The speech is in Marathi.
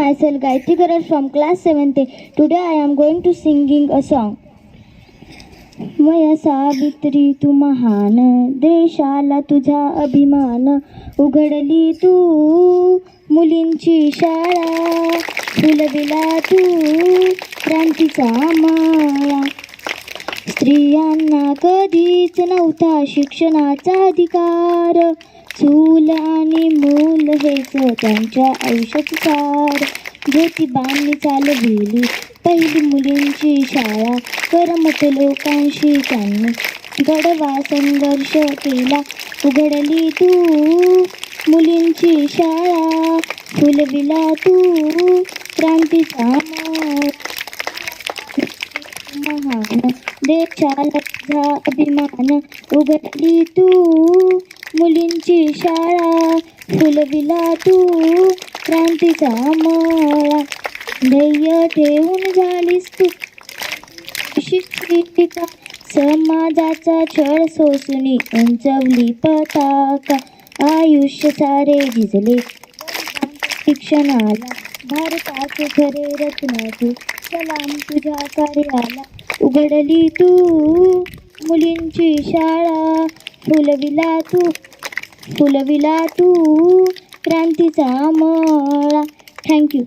myself Gayatri Garar from class 7th. Today I am going to singing a song. वया सावित्री तू महान देशाला तुझा अभिमान उघडली तू मुलींची शाळा फुलविला तू क्रांतीचा माळा स्त्रियांना कधीच नव्हता शिक्षणाचा अधिकार चूल आणि मूल हेच त्यांच्या आयुष्यात सार ज्योतिबांनी चालविली पहिली मुलींची शाळा. करमत लोकांशी त्यांनी गडवा संघर्ष केला. उघडली तू मुलींची शाळा. फुलविला तू क्रांतीचा महान देशाला अभिमान. उघडली तू मुलींची शाळा. फुलविला तू क्रांतीचा माळा ध्येय ठेवून झालीस तू. शिक्षिका समाजाचा छळ सोसुनी उंचवली पताका. आयुष्य सारे झिजले. शिक्षणाला भारताचे खरे रत्न तू. सलाम तुझ्या कार्याला उघडली तू. मुलींची शाळा फुलविला तू फुलविला तू क्रांतीचा मळा. थँक्यू